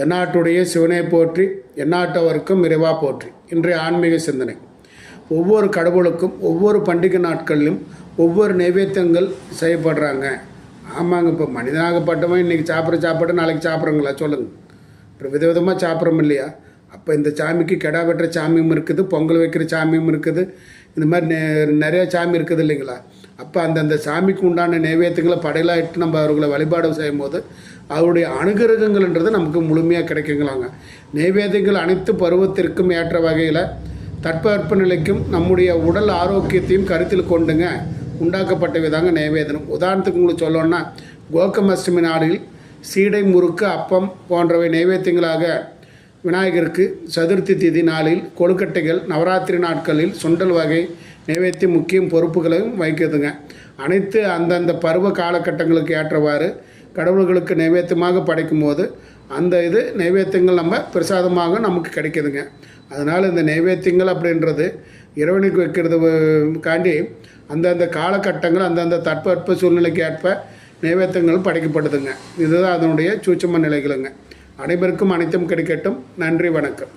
தென்னாட்டுடைய சிவனை போற்றி எந்நாட்டவருக்கும் இறைவா போற்றி. இன்றைய ஆன்மீக சிந்தனை. ஒவ்வொரு கடவுளுக்கும் ஒவ்வொரு பண்டிகை நாட்களிலும் ஒவ்வொரு நைவேத்தியங்கள் செய்யப்படுறாங்க. ஆமாங்க இப்போ மனிதனாகப்பட்டவன் இன்றைக்கி சாப்பிட்ற சாப்பாடு நாளைக்கு சாப்பிட்றங்களா சொல்லுங்கள் அப்புறம் விதவிதமாக சாப்பிட்றோம் இல்லையா? அப்போ இந்த சாமிக்கு கெடா வெட்டுற சாமியும் இருக்குது பொங்கல் வைக்கிற சாமியும் இருக்குது. இந்த மாதிரி நெ- நிறைய சாமி இருக்குது இல்லைங்களா? அப்போ அந்தந்த சாமிக்கு உண்டான நைவேத்தியங்களை படையலாக இட்டு நம்ம அவர்களை வழிபாடு செய்யும்போது அவருடைய அனுகிரகங்கள்ன்றது நமக்கு முழுமையாக கிடைக்குங்களாங்க. நைவேத்தியங்கள் அனைத்து பருவத்திற்கும் ஏற்ற வகையில் தட்பவெப்ப நிலைக்கும் நம்முடைய உடல் ஆரோக்கியத்தையும் கருத்தில் கொண்டுங்க உண்டாக்கப்பட்டவைதாங்க விதாங்க நைவேதனம். உதாரணத்துக்கு உங்களுக்கு சொல்லணும்னா கோகமஷ்டமி நாளில் சீடை முறுக்கு அப்பம் போன்றவை நைவேத்தியங்களாக விநாயகருக்கு சதுர்த்தி திதி நாளில் கொழுக்கட்டைகள் நவராத்திரி நாட்களில் சுண்டல் வகை நைவேத்திய முக்கிய பொறுப்புகளையும் வைக்குதுங்க அனைத்து அந்தந்த பருவ காலகட்டங்களுக்கு ஏற்றவாறு கடவுள்களுக்கு நைவேத்தியமாக படைக்கும்போது அந்த இது நைவேத்தியங்கள் நம்ம பிரசாதமாக நமக்கு கிடைக்குதுங்க. அதனால் இந்த நைவேத்தியங்கள் அப்படின்றது இறைவனுக்கு வைக்கிறது காண்டி அந்தந்த காலகட்டங்கள் அந்தந்த தட்பவெப்ப சூழ்நிலைக்கு ஏற்ப நைவேத்தியங்கள் படைக்கப்படுதுங்க இதுதான் அதனுடைய சூட்சம நிலைகளுங்க. அனைவருக்கும் அனைத்தும் கிடைக்கட்டும். நன்றி வணக்கம்.